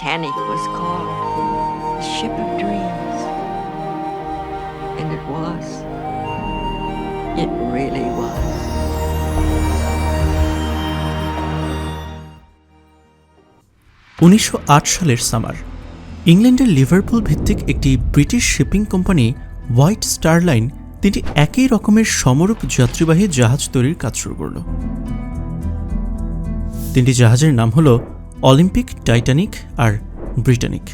Titanic was called the ship of dreams. And it was. It really was. উনিশশো আট সালের summer, ইংল্যান্ডের Liverpool ভিত্তিক একটি British shipping company White Star Line তিনটি একই রকমের সমরূপ যাত্রীবাহী জাহাজ তৈরির কাজ শুরু করল তিনটি জাহাজের নাম হল অলিম্পিক, টাইটানিক আর ব্রিটানিক।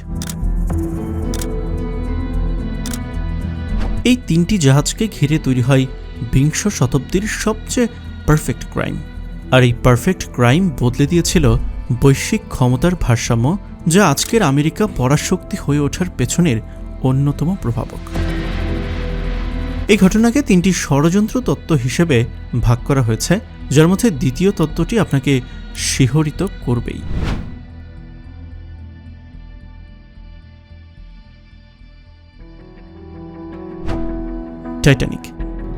এই তিনটি জাহাজকে ঘিরে তৈরি হয় বিংশ শতাব্দীর সবচেয়ে পারফেক্ট ক্রাইম আর এই পারফেক্ট ক্রাইম বদলে দিয়েছিল বৈশ্বিক ক্ষমতার ভারসাম্য, যা আজকের আমেরিকা পরাশক্তি হয়ে ওঠার পেছনের অন্যতম প্রভাবক। এই ঘটনাকে তিনটি ষড়যন্ত্র তত্ত্ব হিসেবে ভাগ করা হয়েছে যার মধ্যে দ্বিতীয় তত্ত্বটি আপনাকে শিহরিত করবেই। টাইটানিক।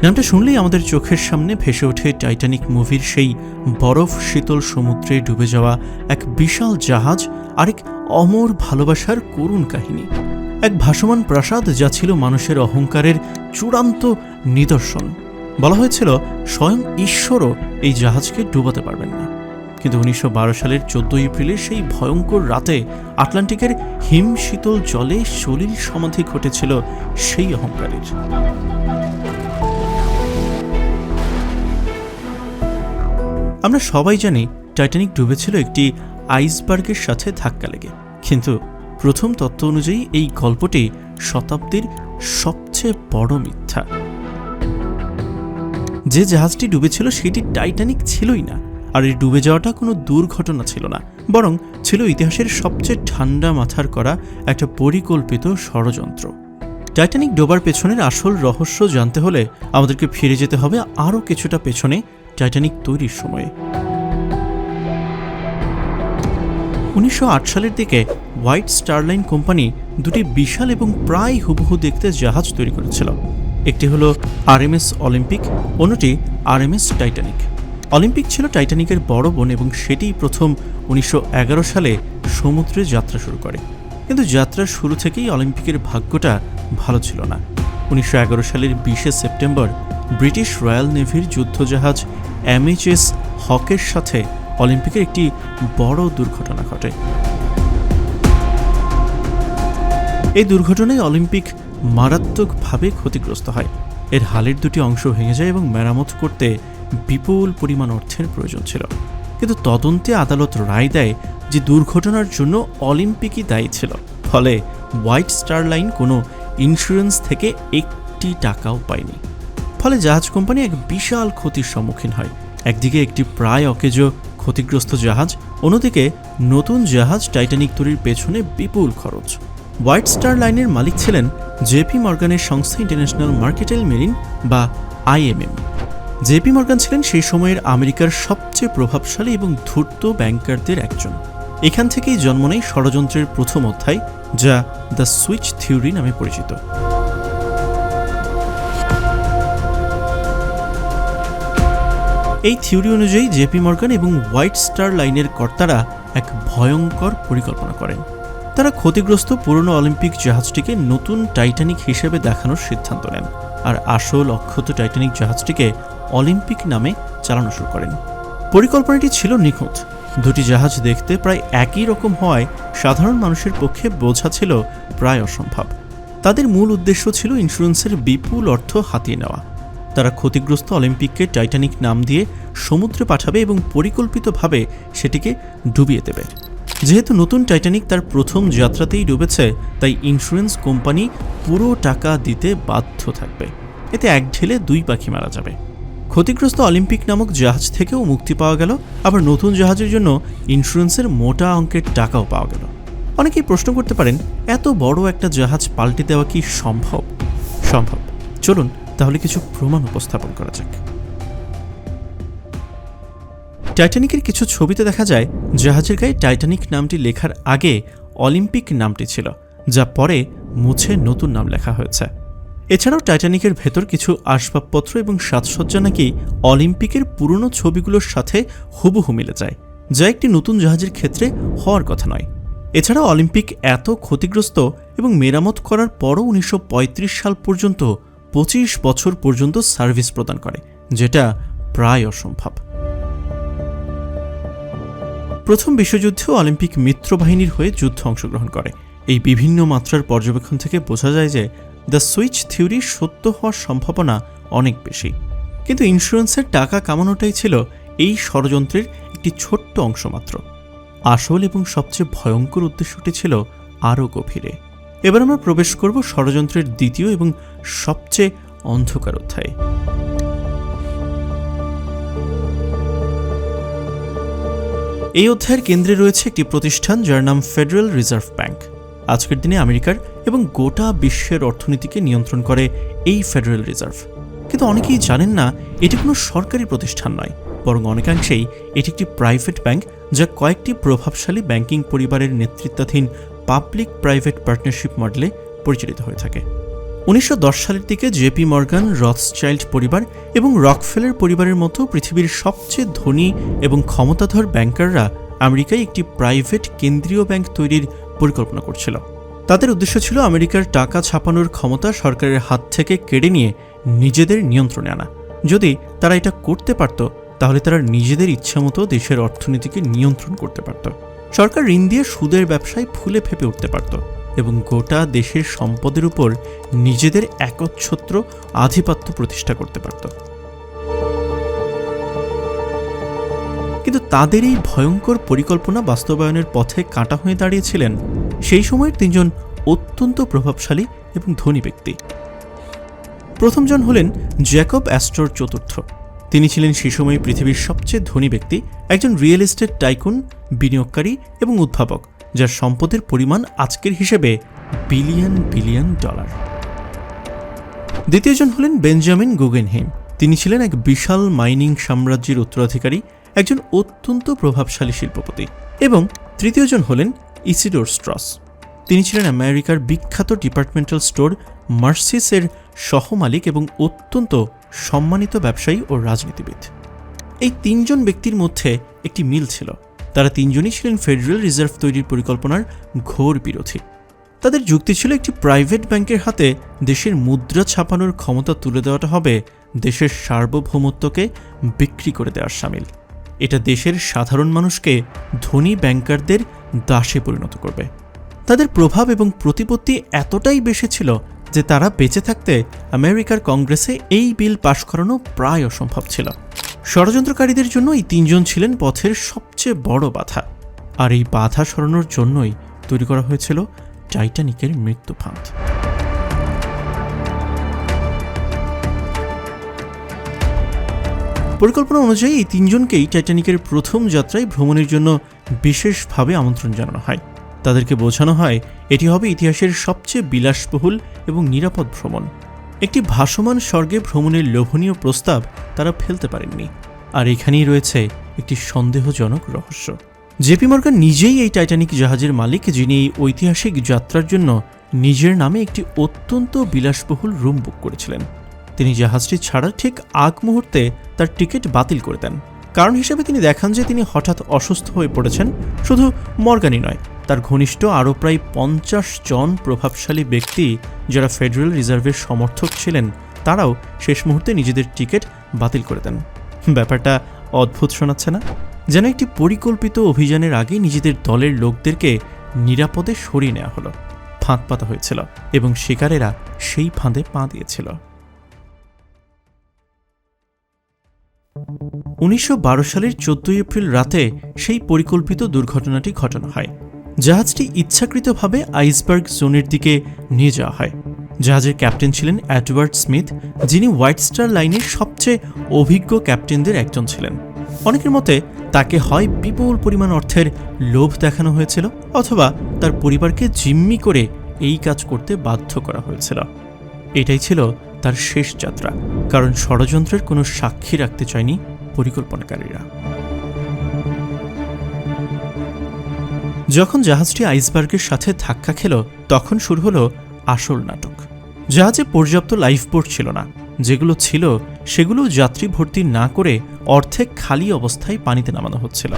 নামটা শুনলেই আমাদের চোখের সামনে ভেসে ওঠে টাইটানিক মুভির সেই বরফ শীতল সমুদ্রে ডুবে যাওয়া এক বিশাল জাহাজ, আরেক অমর ভালোবাসার করুণ কাহিনী। এক ভাসমান প্রাসাদ যা ছিল মানুষের অহংকারের চূড়ান্ত নিদর্শন। বলা হয়েছিল, স্বয়ং ঈশ্বরও এই জাহাজকে ডুবাতে পারবেন না। কিন্তু উনিশশো বারো সালের চোদ্দই এপ্রিলের সেই ভয়ঙ্কর রাতে আটলান্টিকের হিম শীতল জলে সলিল সমাধি ঘটেছিল সেই অহংকারের। আমরা সবাই জানি, টাইটানিক ডুবেছিল একটি আইসবার্গের সাথে ধাক্কা লেগে। কিন্তু প্রথম তত্ত্ব অনুযায়ী এই গল্পটি শতাব্দীর সবচেয়ে বড় মিথ্যা। যে জাহাজটি ডুবেছিল সেটি টাইটানিক ছিলই না, আর এই ডুবে যাওয়াটা কোনো দুর্ঘটনা ছিল না, বরং ছিল ইতিহাসের সবচেয়ে ঠান্ডা মাথার করা একটা পরিকল্পিত ষড়যন্ত্র। টাইটানিক ডোবার পেছনের আসল রহস্য জানতে হলে আমাদেরকে ফিরে যেতে হবে আরও কিছুটা পেছনে টাইটানিক তৈরির সময়ে। উনিশশো আট সালের দিকে হোয়াইট স্টারলাইন কোম্পানি দুটি বিশাল এবং প্রায় হুবহু দেখতে জাহাজ তৈরি করেছিল। একটি হলো আরএমএস অলিম্পিক, অন্যটি আরএমএস টাইটানিক। অলিম্পিক ছিল টাইটানিকের বড় বোন এবং সেটিই প্রথম উনিশশো এগারো সালে সমুদ্রে যাত্রা শুরু করে। কিন্তু যাত্রার শুরু থেকেই অলিম্পিকের ভাগ্যটা ভালো ছিল না। উনিশশো এগারো সালের বিশে সেপ্টেম্বর ব্রিটিশ রয়্যাল নেভির যুদ্ধজাহাজ এমএইচএস হকের সাথে অলিম্পিকের একটি বড় দুর্ঘটনা ঘটে। এই দুর্ঘটনায় অলিম্পিক মারাত্মকভাবে ক্ষতিগ্রস্ত হয়। এর হালের দুটি অংশ ভেঙে যায় এবং মেরামত করতে বিপুল পরিমাণ অর্থের প্রয়োজন ছিল। কিন্তু তদন্তে আদালত রায় দেয় যে দুর্ঘটনার জন্য অলিম্পিকই দায়ী ছিল। ফলে হোয়াইট স্টার লাইন কোনো ইন্স্যুরেন্স থেকে একটি টাকাও পায়নি। ফলে জাহাজ কোম্পানি এক বিশাল ক্ষতির সম্মুখীন হয়। একদিকে একটি প্রায় অকেজ ক্ষতিগ্রস্ত জাহাজ, অন্যদিকে নতুন জাহাজ টাইটানিক তৈরির পেছনে বিপুল খরচ। হোয়াইট স্টার লাইনের মালিক ছিলেন জেপি মর্গানের সংস্থা ইন্টারন্যাশনাল মার্কেটেল মেরিন বা আইএমএম জেপি মর্গান ছিলেন সেই সময়ের আমেরিকার সবচেয়ে প্রভাবশালী এবং ধূর্ত ব্যাংকারদের একজন। এখান থেকেই জন্ম নেয় ষড়যন্ত্রের প্রথম অধ্যায়, যা দ্য সুইচ থিওরি নামে পরিচিত। এই থিওরি অনুযায়ী জেপি মর্গান এবং হোয়াইট স্টার লাইনের কর্তারা এক ভয়ঙ্কর পরিকল্পনা করেন। তারা ক্ষতিগ্রস্ত পুরনো অলিম্পিক জাহাজটিকে নতুন টাইটানিক হিসেবে দেখানোর সিদ্ধান্ত নেন আর আসল অক্ষত টাইটানিক জাহাজটিকে অলিম্পিক নামে চালানো শুরু করেন। পরিকল্পনাটি ছিল নিখুঁত। দুটি জাহাজ দেখতে প্রায় একই রকম হওয়ায় সাধারণ মানুষের পক্ষে বোঝা ছিল প্রায় অসম্ভব। তাদের মূল উদ্দেশ্য ছিল ইন্স্যুরেন্সের বিপুল অর্থ হাতিয়ে নেওয়া। তারা ক্ষতিগ্রস্ত অলিম্পিককে টাইটানিক নাম দিয়ে সমুদ্রে পাঠাবে এবং পরিকল্পিতভাবে সেটিকে ডুবিয়ে দেবে। যেহেতু নতুন টাইটানিক তার প্রথম যাত্রাতেই ডুবেছে, তাই ইন্স্যুরেন্স কোম্পানি পুরো টাকা দিতে বাধ্য থাকবে। এতে এক ঢেলে দুই পাখি মারা যাবে। ক্ষতিগ্রস্ত অলিম্পিক নামক জাহাজ থেকেও মুক্তি পাওয়া গেল, আবার নতুন জাহাজের জন্য ইন্স্যুরেন্সের মোটা অঙ্কের টাকাও পাওয়া গেল। অনেকেই প্রশ্ন করতে পারেন, এত বড় একটা জাহাজ পাল্টে দেওয়া কি সম্ভব? সম্ভব। চলুন, তাহলে কিছু প্রমাণ উপস্থাপন করা যাক। টাইটানিকের কিছু ছবিতে দেখা যায়, জাহাজের গায়ে টাইটানিক নামটি লেখার আগে অলিম্পিক নামটি ছিল, যা পরে মুছে নতুন নাম লেখা হয়েছে। এছাড়াও টাইটানিকের ভেতর কিছু আসবাবপত্র এবং সাজসজ্জা নাকি অলিম্পিকের পুরনো ছবিগুলোর সাথে হুবহু মিলে যায়, যা একটি নতুন জাহাজের ক্ষেত্রে হওয়ার কথা নয়। এছাড়া অলিম্পিক এত ক্ষতিগ্রস্ত এবং মেরামত করার পরও উনিশশো পঁয়ত্রিশ সাল পর্যন্ত পঁচিশ বছর পর্যন্ত সার্ভিস প্রদান করে, যেটা প্রায় অসম্ভব। প্রথম বিশ্বযুদ্ধেও অলিম্পিক মিত্রবাহিনীর হয়ে যুদ্ধ অংশগ্রহণ করে। এই বিভিন্ন মাত্রার পর্যবেক্ষণ থেকে বোঝা যায় যে দ্য সুইচ থিওরি সত্য হওয়ার সম্ভাবনা অনেক বেশি। কিন্তু ইন্স্যুরেন্সের টাকা কামানোটাই ছিল এই ষড়যন্ত্রের একটি ছোট্ট অংশ মাত্র। আসল এবং সবচেয়ে ভয়ঙ্কর উদ্দেশ্যটি ছিল আরও গভীরে। এবার আমরা প্রবেশ করব ষড়যন্ত্রের দ্বিতীয় এবং সবচেয়ে অন্ধকার অধ্যায়ে। এই অধ্যায়ের কেন্দ্রে রয়েছে একটি প্রতিষ্ঠান যার নাম ফেডারেল রিজার্ভ ব্যাংক আজকের দিনে আমেরিকার এবং গোটা বিশ্বের অর্থনীতিকে নিয়ন্ত্রণ করে এই ফেডারেল রিজার্ভ কিন্তু অনেকেই জানেন না, এটি কোনো সরকারি প্রতিষ্ঠান নয়, বরং অনেকাংশেই এটি একটি প্রাইভেট ব্যাংক যা কয়েকটি প্রভাবশালী ব্যাংকিং পরিবারের নেতৃত্বাধীন পাবলিক প্রাইভেট পার্টনারশিপ মডেলে পরিচালিত হয়ে থাকে। উনিশশো দশ সালের দিকে জেপি মর্গান রথসচাইল্ড পরিবার এবং রকফেলের পরিবারের মতো পৃথিবীর সবচেয়ে ধনী এবং ক্ষমতাধর ব্যাংকাররা আমেরিকায় একটি প্রাইভেট কেন্দ্রীয় ব্যাংক তৈরির পরিকল্পনা করছিল। তাদের উদ্দেশ্য ছিল আমেরিকার টাকা ছাপানোর ক্ষমতা সরকারের হাত থেকে কেড়ে নিয়ে নিজেদের নিয়ন্ত্রণে আনা। যদি তারা এটা করতে পারত, তাহলে তারা নিজেদের ইচ্ছামতো দেশের অর্থনীতিকে নিয়ন্ত্রণ করতে পারত। সরকার ঋণ দিয়ে সুদের ব্যবসায় ফুলে ফেপে উঠতে পারত। এবং গোটা দেশের সম্পদের উপর নিজেদের একচ্ছত্র আধিপত্য প্রতিষ্ঠা করতে পারত। কিন্তু তাদের এই ভয়ঙ্কর পরিকল্পনা বাস্তবায়নের পথে কাঁটা হয়ে দাঁড়িয়েছিলেন সেই সময়ের তিনজন অত্যন্ত প্রভাবশালী এবং ধনী ব্যক্তি। প্রথমজন হলেন জ্যাকব অ্যাস্ট্রোর চতুর্থ। তিনি ছিলেন সে সময় পৃথিবীর সবচেয়ে ধনী ব্যক্তি, একজন রিয়েল এস্টেট টাইকুন, বিনিয়োগকারী এবং উদ্ভাবক। যার সম্পদের পরিমাণ আজকের হিসেবে বিলিয়ন বিলিয়ন ডলার। দ্বিতীয়জন হলেন বেঞ্জামিন গুগেনহেইম। তিনি ছিলেন এক বিশাল মাইনিং সাম্রাজ্যের উত্তরাধিকারী, একজন অত্যন্ত প্রভাবশালী শিল্পপতি এবং তৃতীয়জন হলেন ইসিডোর স্ট্রস। তিনি ছিলেন আমেরিকার বিখ্যাত ডিপার্টমেন্টাল স্টোর মার্সিসের সহমালিক এবং অত্যন্ত সম্মানিত ব্যবসায়ী ও রাজনীতিবিদ। এই তিনজন ব্যক্তির মধ্যে একটি মিল ছিল। তারা তিনজনই ছিলেন ফেডারেল রিজার্ভ তৈরির পরিকল্পনার ঘোর বিরোধী। তাদের যুক্তি ছিল একটি প্রাইভেট ব্যাংকের হাতে দেশের মুদ্রা ছাপানোর ক্ষমতা তুলে দেওয়াটা হবে দেশের সার্বভৌমত্বকে বিক্রি করে দেওয়ার সামিল। এটা দেশের সাধারণ মানুষকে ধনী ব্যাংকারদের দাসে পরিণত করবে। তাদের প্রভাব এবং প্রতিপত্তি এতটাই বেশি ছিল যে তারা বেঁচে থাকতে আমেরিকার কংগ্রেসে এই বিল পাশ করানো প্রায় অসম্ভব ছিল। ষড়যন্ত্রকারীদের জন্য এই তিনজন ছিলেন পথের সবচেয়ে বড় বাধা। আর এই বাধা সরানোর জন্যই তৈরি করা হয়েছিল টাইটানিকের মৃত্যু ফাঁদ। পরিকল্পনা অনুযায়ী এই তিনজনকেই টাইটানিকের প্রথম যাত্রায় ভ্রমণের জন্য বিশেষভাবে আমন্ত্রণ জানানো হয়। তাদেরকে বোঝানো হয়, এটি হবে ইতিহাসের সবচেয়ে বিলাসবহুল এবং নিরাপদ ভ্রমণ। একটি ভাসমান স্বর্গে ভ্রমণের লোভনীয় প্রস্তাব তারা ফেলতে পারেননি। আর এখানেই রয়েছে একটি সন্দেহজনক রহস্য। জেপি মর্গান নিজেই এই টাইটানিক জাহাজের মালিক, যিনি এই ঐতিহাসিক যাত্রার জন্য নিজের নামে একটি অত্যন্ত বিলাসবহুল রুম বুক করেছিলেন। তিনি জাহাজটি ছাড়ার ঠিক আগ মুহূর্তে তার টিকিট বাতিল করে দেন। কারণ হিসেবে তিনি দেখান যে তিনি হঠাৎ অসুস্থ হয়ে পড়েছেন, শুধু মর্গানই নয় তার ঘনিষ্ঠ আরও প্রায় পঞ্চাশ জন প্রভাবশালী ব্যক্তি যারা ফেডারেল রিজার্ভের সমর্থক ছিলেন, তারাও শেষ মুহূর্তে নিজেদের টিকিট বাতিল করে দেন। ব্যাপারটা অদ্ভুত শোনাচ্ছে না? যেন একটি পরিকল্পিত অভিযানের আগে নিজেদের দলের লোকদেরকে নিরাপদে সরিয়ে নেওয়া হলো। ফাঁদ পাতা হয়েছিল এবং শিকারেরা সেই ফাঁদে পা দিয়েছিল। উনিশশো বারো সালের চোদ্দই এপ্রিল রাতে সেই পরিকল্পিত দুর্ঘটনাটি ঘটানো হয়। জাহাজটি ইচ্ছাকৃতভাবে আইসবার্গ জোনের দিকে নিয়ে যাওয়া হয়। জাহাজের ক্যাপ্টেন ছিলেন অ্যাডওয়ার্ড স্মিথ, যিনি হোয়াইট স্টার লাইনের সবচেয়ে অভিজ্ঞ ক্যাপ্টেনদের একজন ছিলেন। অনেকের মতে, তাকে হয় বিপুল পরিমাণ অর্থের লোভ দেখানো হয়েছিল, অথবা তার পরিবারকে জিম্মি করে এই কাজ করতে বাধ্য করা হয়েছিল। এটাই ছিল তার শেষ যাত্রা, কারণ ষড়যন্ত্রের কোনো সাক্ষী রাখতে চায়নি পরিকল্পনাকারীরা। যখন জাহাজটি আইসবার্গের সাথে ধাক্কা খেল, তখন শুরু হলো আসল নাটক। জাহাজে পর্যাপ্ত লাইফবোট ছিল না। যেগুলো ছিল, সেগুলো যাত্রী ভর্তি না করে অর্ধেক খালি অবস্থায় পানিতে নামানো হচ্ছিল।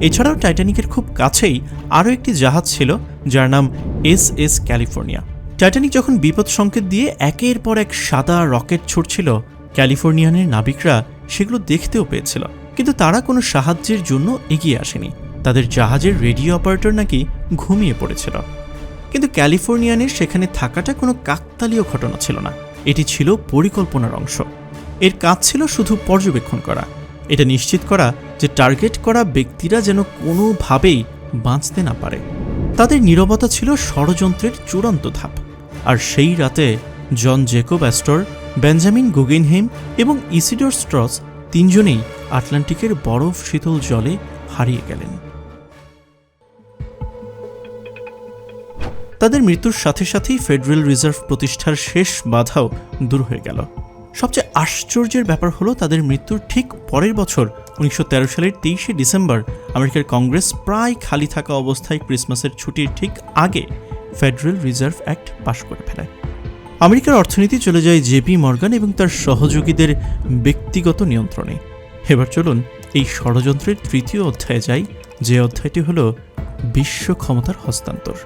এছাড়াও টাইটানিকের খুব কাছেই আরও একটি জাহাজ ছিল, যার নাম এস এস ক্যালিফোর্নিয়া। টাইটানিক যখন বিপদ সংকেত দিয়ে একের পর এক সাদা রকেট ছুটছিল ক্যালিফোর্নিয়ানের নাবিকরা সেগুলো দেখতেও পেয়েছিল। কিন্তু তারা কোনো সাহায্যের জন্য এগিয়ে আসেনি। তাদের জাহাজের রেডিও অপারেটর নাকি ঘুমিয়ে পড়েছিল। কিন্তু ক্যালিফোর্নিয়ানের সেখানে থাকাটা কোনো কাকতালীয় ঘটনা ছিল না। এটি ছিল পরিকল্পনার অংশ। এর কাজ ছিল শুধু পর্যবেক্ষণ করা। এটা নিশ্চিত করা যে টার্গেট করা ব্যক্তিরা যেন কোনোভাবেই বাঁচতে না পারে। তাদের নীরবতা ছিল ষড়যন্ত্রের চূড়ান্ত ধাপ। আর সেই রাতে John Jacob Astor, Benjamin Guggenheim এবং ইসিডোর স্ট্রস তিনজনেই আটলান্টিকের বরফ শীতল জলে হারিয়ে গেলেন। তাদের মৃত্যুর সাথে সাথেই ফেডারেল রিজার্ভ প্রতিষ্ঠার শেষ বাধাও দূর হয়ে গেল। সবচেয়ে আশ্চর্যের ব্যাপার হলো তাদের মৃত্যুর ঠিক পরের বছর, উনিশশো তেরো সালের তেইশে ডিসেম্বর, আমেরিকার কংগ্রেস প্রায় খালি থাকা অবস্থায় ক্রিসমাসের ছুটির ঠিক আগে ফেডারেল রিজার্ভ অ্যাক্ট পাশ করে ফেলে। আমেরিকার অর্থনীতি চলে যায় জেপি মর্গান এবং তার সহযোগীদের ব্যক্তিগত নিয়ন্ত্রণে। এবার চলুন এই ষড়যন্ত্রের তৃতীয় অধ্যায়ে যাই, যে অধ্যায়টি হল বিশ্ব ক্ষমতার হস্তান্তর।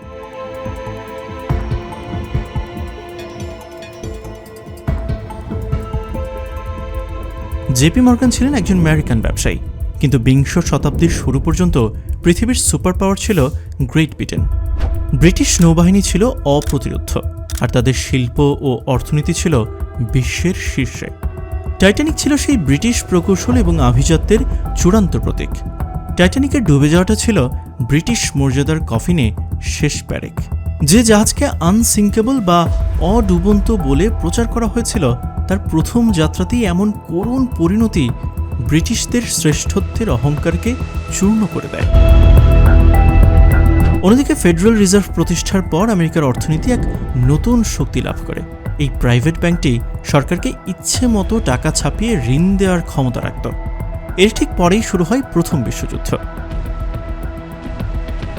জেপি মর্গান ছিলেন একজন আমেরিকান ব্যবসায়ী, কিন্তু বিংশ শতাব্দীর শুরু পর্যন্ত পৃথিবীর সুপার পাওয়ার ছিল গ্রেট ব্রিটেন। ব্রিটিশ নৌবাহিনী ছিল অপ্রতিরোধ্য, আর তাদের শিল্প ও অর্থনীতি ছিল বিশ্বের শীর্ষে। টাইটানিক ছিল সেই ব্রিটিশ প্রকৌশল এবং আভিজাত্যের চূড়ান্ত প্রতীক। টাইটানিকের ডুবে যাওয়াটা ছিল ব্রিটিশ মর্যাদার কফিনে শেষ প্যারেক। যে জাহাজকে আনসিঙ্কেবল বা অডুবন্ত বলে প্রচার করা হয়েছিল, তার প্রথম যাত্রাতেই এমন করুণ পরিণতি ব্রিটিশদের শ্রেষ্ঠত্বের অহংকারকে চূর্ণ করে দেয়। অন্যদিকে ফেডারেল রিজার্ভ প্রতিষ্ঠার পর আমেরিকার অর্থনীতি এক নতুন শক্তি লাভ করে। এই প্রাইভেট ব্যাংকটি সরকারকে ইচ্ছে মতো টাকা ছাপিয়ে ঋণ দেওয়ার ক্ষমতা রাখত। এর ঠিক পরেই শুরু হয় প্রথম বিশ্বযুদ্ধ।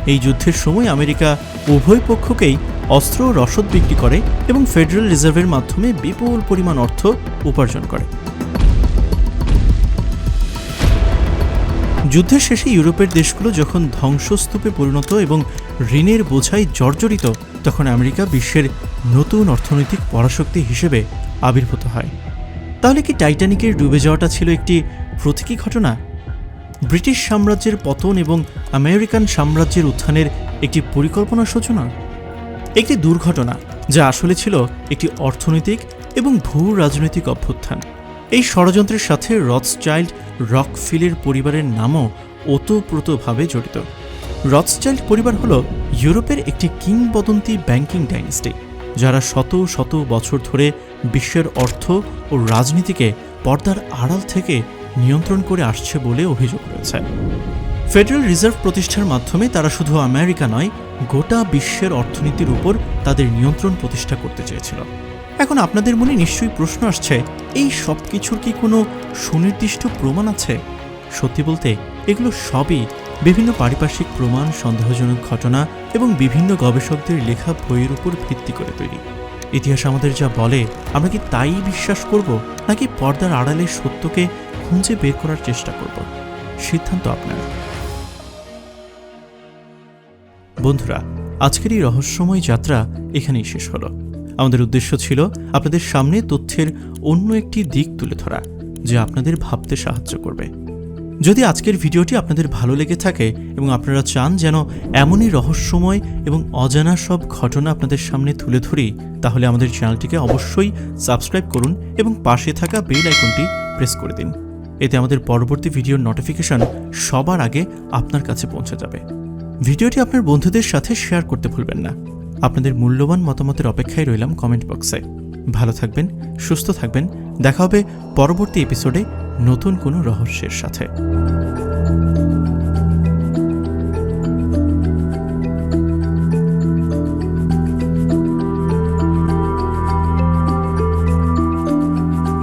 এই যুদ্ধের সময় আমেরিকা উভয় পক্ষকেই অস্ত্র রসদ বিক্রি করে এবং ফেডারেল রিজার্ভের মাধ্যমে বিপুল পরিমাণ অর্থ উপার্জন করে। যুদ্ধের শেষে ইউরোপের দেশগুলো যখন ধ্বংসস্তূপে পরিণত এবং ঋণের বোঝায় জর্জরিত, তখন আমেরিকা বিশ্বের নতুন অর্থনৈতিক পরাশক্তি হিসেবে আবির্ভূত হয়। তাহলে কি টাইটানিকের ডুবে যাওয়াটা ছিল একটি প্রতীকী ঘটনা? ব্রিটিশ সাম্রাজ্যের পতন এবং আমেরিকান সাম্রাজ্যের উত্থানের একটি পরিকল্পনা সূচনা, একটি দুর্ঘটনা যা আসলে ছিল একটি অর্থনৈতিক এবং ভূ রাজনৈতিক অভ্যুত্থান। এই ষড়যন্ত্রের সাথে রথসচাইল্ড রকফিলের পরিবারের নামও ওতপ্রোতভাবে জড়িত। রথসচাইল্ড পরিবার হল ইউরোপের একটি কিংবদন্তি ব্যাংকিং ডাইনেস্টি, যারা শত শত বছর ধরে বিশ্বের অর্থ ও রাজনীতিকে পর্দার আড়াল থেকে নিয়ন্ত্রণ করে আসছে বলে অভিযোগ রয়েছে। ফেডারেল রিজার্ভ প্রতিষ্ঠার মাধ্যমে তারা শুধু আমেরিকা নয়, গোটা বিশ্বের অর্থনীতির উপর তাদের নিয়ন্ত্রণ প্রতিষ্ঠা করতে চেয়েছিল। এখন আপনাদের মনে নিশ্চয়ই প্রশ্ন আসছে, এই সব কিছুর কি কোনো সুনির্দিষ্ট প্রমাণ আছে? সত্যি বলতে, এগুলো সবই বিভিন্ন পারিপার্শ্বিক প্রমাণ, সন্দেহজনক ঘটনা এবং বিভিন্ন গবেষকদের লেখা বইয়ের উপর ভিত্তি করে তৈরি। ইতিহাস আমাদের যা বলে, আমরা কি তাই বিশ্বাস করব, নাকি পর্দার আড়ালে সত্যকে খুঁজে বের করার চেষ্টা করব? সিদ্ধান্ত আপনার। বন্ধুরা, আজকের এই রহস্যময় যাত্রা এখানেই শেষ হলো। আমাদের উদ্দেশ্য ছিল আপনাদের সামনে তথ্যের অন্য একটি দিক তুলে ধরা, যা আপনাদের ভাবতে সাহায্য করবে। যদি আজকের ভিডিওটি আপনাদের ভালো লেগে থাকে এবং আপনারা চান যেন এমনই রহস্যময় এবং অজানা সব ঘটনা আপনাদের সামনে তুলে ধরি, তাহলে আমাদের চ্যানেলটিকে অবশ্যই সাবস্ক্রাইব করুন এবং পাশে থাকা বেল আইকনটি প্রেস করে দিন। এতে আমাদের পরবর্তী ভিডিওর নোটিফিকেশন সবার আগে আপনার কাছে পৌঁছে যাবে। ভিডিওটি আপনার বন্ধুদের সাথে শেয়ার করতে ভুলবেন না। আপনাদের মূল্যবান মতামতের অপেক্ষায় রইলাম কমেন্ট বক্সে। ভালো থাকবেন, সুস্থ থাকবেন। দেখা হবে পরবর্তী এপিসোডে নতুন কোনো রহস্যের সাথে।